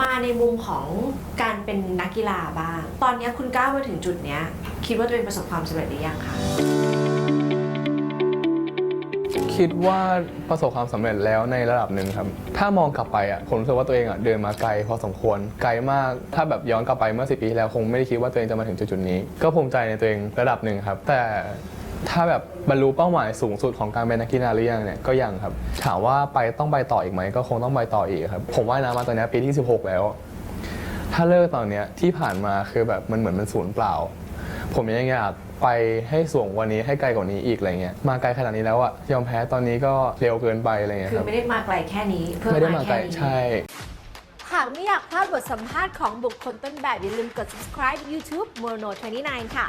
มาในมุมของการเป็นนักกีฬาบ้าง ตอนนี้คุณก้าวมาถึงจุดเนี้ย คิดว่าตัวเองประสบความสำเร็จหรือยังคะ คิดว่าประสบความสำเร็จแล้วในระดับหนึ่งครับ ถ้ามองกลับไปอะผมรู้สึกว่าตัวเองอะเดินมาไกลพอสมควร ไกลมาก ถ้าแบบย้อนกลับไปเมื่อสิปีที่แล้วคงไม่ได้คิดว่าตัวเองจะมาถึงจุดๆนี้ ก็ภูมิใจในตัวเองระดับหนึ่งครับ แต่ ถ้าแบบบรรลุเป้าหมายสูงสุดของการเป็นนักกีฬาหรือยังเนี่ยก็ยังครับ ถามว่าไปต้องไปต่ออีกไหมก็คงต้องไปต่ออีกครับ ผมว่ายน้ำมาตอนเนี้ยปีที่ 16 แล้ว ถ้าเลิกตอนเนี้ยที่ผ่านมาคือแบบมันเหมือนมันศูนย์เปล่า ผมยังอยากไปให้สูงกว่านี้ให้ไกลกว่านี้อีกอะไรเงี้ยมาไกลขนาดนี้แล้วอะยอมแพ้ตอนนี้ก็เร็วเกินไปอะไรเงี้ยคืคอรับไม่ได้มาไกลแค่นี้ เพื่อไม่ได้มามาไกลแค่นี้ ใช่ หากไม่อยากพลาดบทสัมภาษณ์ของบุคคลต้นแบบอย่าลืมกด subscribe YouTube Mono 29 ค่ะ